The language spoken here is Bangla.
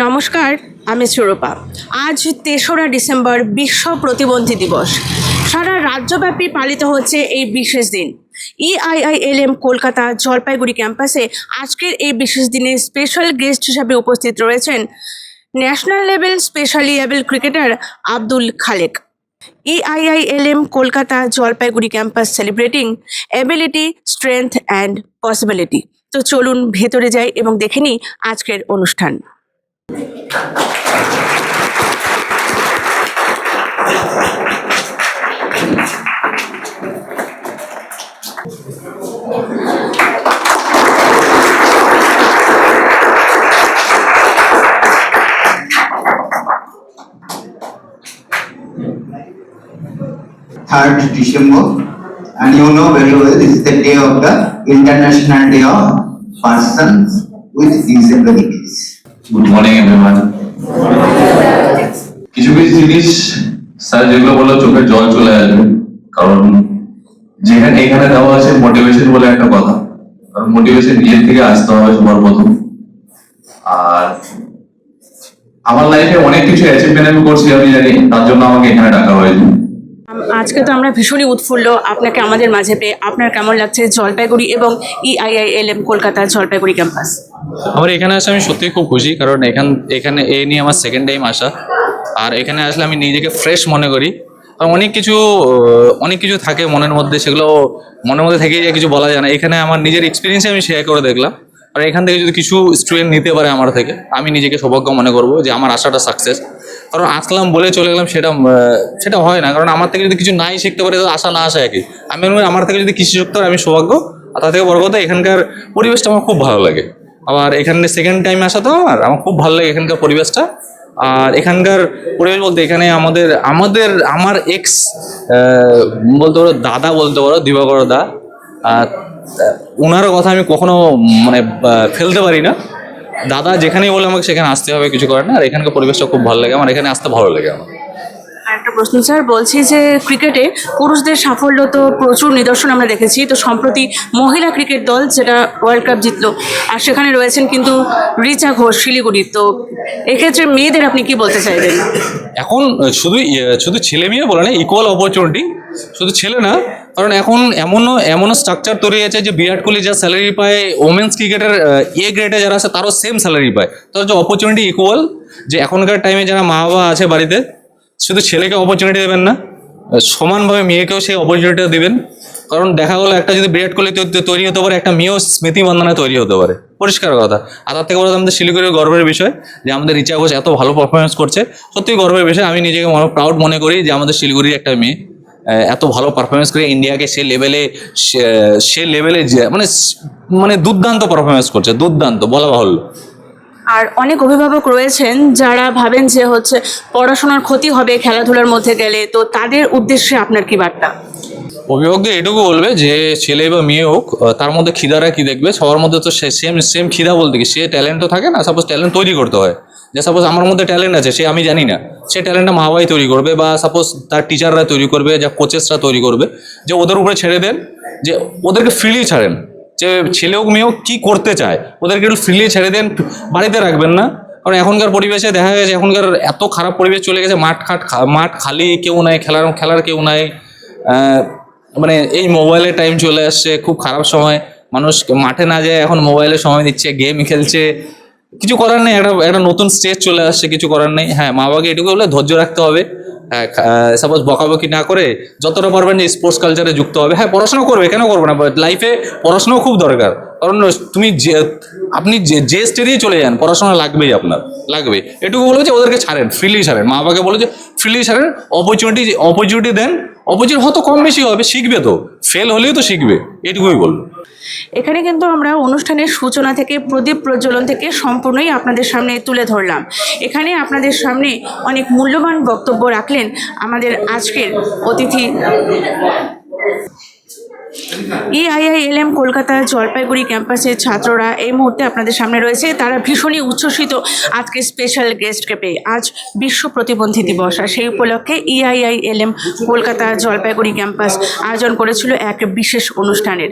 নমস্কার, আমি সুরূপা। আজ তেসরা ডিসেম্বর বিশ্ব প্রতিবন্ধী দিবস। সারা রাজ্যব্যাপী পালিত হচ্ছে এই বিশেষ দিন। E ইআইআইএলএম কলকাতা জলপাইগুড়ি ক্যাম্পাসে আজকের এই বিশেষ দিনে স্পেশাল গেস্ট হিসাবে উপস্থিত রয়েছেন national level specially able cricketer Abdul Khalek. E EIILM Kolkata Jalpaiguri campus celebrating ability strength and possibility তো চলুন ভেতরে যাই এবং দেখে নিই আজকের অনুষ্ঠান। Third December, and you know very well this is the day of the International Day of Persons with Disabilities. Good morning everyone কিছু কিছু জিনিস স্যার যেগুলো বলল চোখে জল চলে আসবে। কারণ যেখানে এখানে দেওয়া আছে মোটিভেশন বলে একটা কথা। কারণ মোটিভেশন নিজের থেকে আসতে হবে সবার প্রথম। আর আমার লাইফে অনেক কিছু অ্যাচিভমেন্ট আমি করছি, আমি জানি। তার জন্য আমাকে এখানে ডাকা হয়েছে। আজকে তো আমরা ভীষণই উৎফুল্ল। আপনাকে আমাদের মাঝে পেয়ে আপনার কেমন লাগছে জলপাইগুড়ি এবং E EIILM Kolkata Jalpaiguri campus? আমার এখানে আসে আমি সত্যিই খুব খুশি, কারণ এখান, এখানে এ নিয়ে আমার সেকেন্ড টাইম আসা। আর এখানে আসলে আমি নিজেকে ফ্রেশ মনে করি। অনেক কিছু অনেক কিছু থাকে মনের মধ্যে, সেগুলো মনের মধ্যে যায় কিছু বলা যায় না। এখানে আমার নিজের এক্সপিরিয়েন্সে আমি শেয়ার করে দেখলাম। আর এখান থেকে যদি কিছু স্টুডেন্ট নিতে পারে আমার থেকে, আমি নিজেকে সৌভাগ্য মনে করব যে আমার আশাটা সাকসেস কারণ আসলাম বলে চলে গেলাম সেটা সেটা হয় না। কারণ আমার থেকে যদি কিছু নাই শিখতে পারে আশা না আসে একই আমি আমার থেকে যদি কিছু শিখতে পারে, আমি সৌভাগ্য। আর তার থেকে বড় কথা, এখানকার পরিবেশটা আমার খুব ভালো লাগে। আবার এখানে সেকেন্ড টাইম আসা তো আমার আমার খুব ভালো লাগে এখানকার পরিবেশটা। আর এখানকার পরিবেশ বলতে এখানে আমাদের আমাদের, আমার এক্স বলতে পারো দাদা, বলতে পারো, দিবাকর দা। আর ওনার কথা আমি কখনো মানে ফেলতে পারি না। দাদা যেখানেই বলে আমাকে সেখানে আসতে হবে কিছু করে না আর এখানকার পরিবেশটা খুব ভালো লাগে আমার এখানে আসতে ভালো লাগে আমার। একটা প্রশ্ন স্যার বলছি যে ক্রিকেটে পুরুষদের সাফল্য তো প্রচুর নিদর্শন আমরা দেখেছি। তো সম্প্রতি মহিলা ক্রিকেট দল যেটা ওয়ার্ল্ড কাপ জিতলো আর সেখানে রয়েছেন কিন্তু রিচা ঘোষ শিলিগুড়ির তো এক্ষেত্রে মেয়েদের আপনি কি বলতে চাইবেন? এখন শুধু শুধু ছেলে মেয়ে বলে না ইকুয়াল অপরচুনিটি শুধু ছেলে না কারণ এখন এমনও এমনও স্ট্রাকচার তৈরি হয়েছে যে বিরাট কোহলি যা স্যালারি পায় ওমেন্স ক্রিকেটের এ গ্রেডে যারা আছে, তারও সেম স্যালারি পায়। তার যে অপরচুনিটি ইকুয়াল যে এখনকার টাইমে যারা মা বাবা আছে বাড়িতে, শুধু ছেলেকে অপরচুনিটি দেবেন না, সমানভাবে মেয়েকেও সেই অপরচুনিটিটা দেবেন। কারণ দেখা গেলো, একটা যদি বিরাট কোহলি তৈরি হতে পারে, একটা মেয়েও স্মৃতি বন্দনা তৈরি হতে পারে। পরিষ্কার কথা। আর তার থেকে বলতে আমাদের শিলিগুড়ির গর্বের বিষয়, যে আমাদের রিচা ঘোষ এত ভালো পারফরমেন্স করছে। সত্যিই গর্বের বিষয়। আমি নিজেকে প্রাউড মনে করি যে আমাদের শিলিগুড়ির একটা মেয়ে। এত ভালো পারফরমেন্স করে ইন্ডিয়াকে সে লেভেলে সে- লেভেলে মানে মানে দুর্দান্ত পারফরমেন্স করছে, দুর্দান্ত, বলা বাহুল্য। আর অনেক অভিভাবক রয়েছেন যারা ভাবেন যে হচ্ছে পড়াশোনার ক্ষতি হবে খেলাধুলার মধ্যে গেলে, তো তাদের উদ্দেশ্যে আপনার কি বার্তা? অভিভাবকদের এটুকু বলবে যে ছেলে বা মেয়ে হোক তার মধ্যে খিদারা কি দেখবে? সবার মধ্যে তো সেম সেম খিদা বলতে কি? সে ট্যালেন্ট তো থাকে না সাপোজ ট্যালেন্ট তৈরি করতে হয়। যে সাপোজ আমার মধ্যে ট্যালেন্ট আছে, সে আমি জানি না। সে ট্যালেন্টটা মা বাবাই তৈরি করবে বা সাপোজ তার টিচাররা তৈরি করবে, যা কোচেসরা তৈরি করবে, যে ওদের উপরে ছেড়ে দেন, যে ওদেরকে ফ্রিলি ছাড়েন। যে ছেলে হোক, মেয়ে হোক, কী করতে চায়? ওদেরকে একটু ফ্রিলি ছেড়ে দেন, বাড়িতে রাখবেন না। কারণ এখনকার পরিবেশে দেখা গেছে, এখনকার এত খারাপ পরিবেশ চলে গেছে, মাঠ খাট মাঠ খালি, কেউ নাই, খেলার খেলার কেউ নাই। মানে এই মোবাইলে টাইম চলে আসছে, খুব খারাপ সময়। মানুষ মাঠে না যায় এখন মোবাইলে সময় দিচ্ছে গেম খেলছে। কিছু করার নেই, একটা একটা নতুন স্টেজ চলে আসছে, কিছু করার নেই। হ্যাঁ মা বাবাকে এটুকু বলে ধৈর্য রাখতে হবে। হ্যাঁ সাপোজ বকাবকি না করে যতটা পারবেন যে স্পোর্টস কালচারে যুক্ত হবে। হ্যাঁ পড়াশোনা করবে, কেন করবে না? লাইফে পড়াশোনাও খুব দরকার। কারণ তুমি যে, আপনি যে যে স্টেজেই চলে যান, পড়াশোনা লাগবেই আপনার, লাগবে। এটুকু বলব যে ওদেরকে ছাড়েন ফ্রিলি ছাড়েন। মা বাবাকে বলো যে ফ্রিলি ছাড়েন অপরচুনিটি অপরচুনিটি দেন অপরচুনিটি হয়তো কম বেশি হবে, শিখবে তো ফেল হলেও তো শিখবে, এটুকুই বলব। এখানে কিন্তু আমরা অনুষ্ঠানের সূচনা থেকে, প্রদীপ প্রজ্বলন থেকে সম্পূর্ণই আপনাদের সামনে তুলে ধরলাম। এখানে আপনাদের সামনে অনেক মূল্যবান বক্তব্য রাখলেন আমাদের আজকের অতিথি। ইআইআইএলএম কলকাতা জলপাইগুড়ি ক্যাম্পাসের ছাত্ররা এই মুহূর্তে আপনাদের সামনে রয়েছে। তারা ভীষণই উচ্ছ্বসিত আজকে স্পেশাল গেস্টকে পেয়ে। আজ বিশ্ব প্রতিবন্ধী দিবস আর সেই উপলক্ষে ইআইআইএলএম কলকাতা জলপাইগুড়ি ক্যাম্পাস আয়োজন করেছিল এক বিশেষ অনুষ্ঠানের।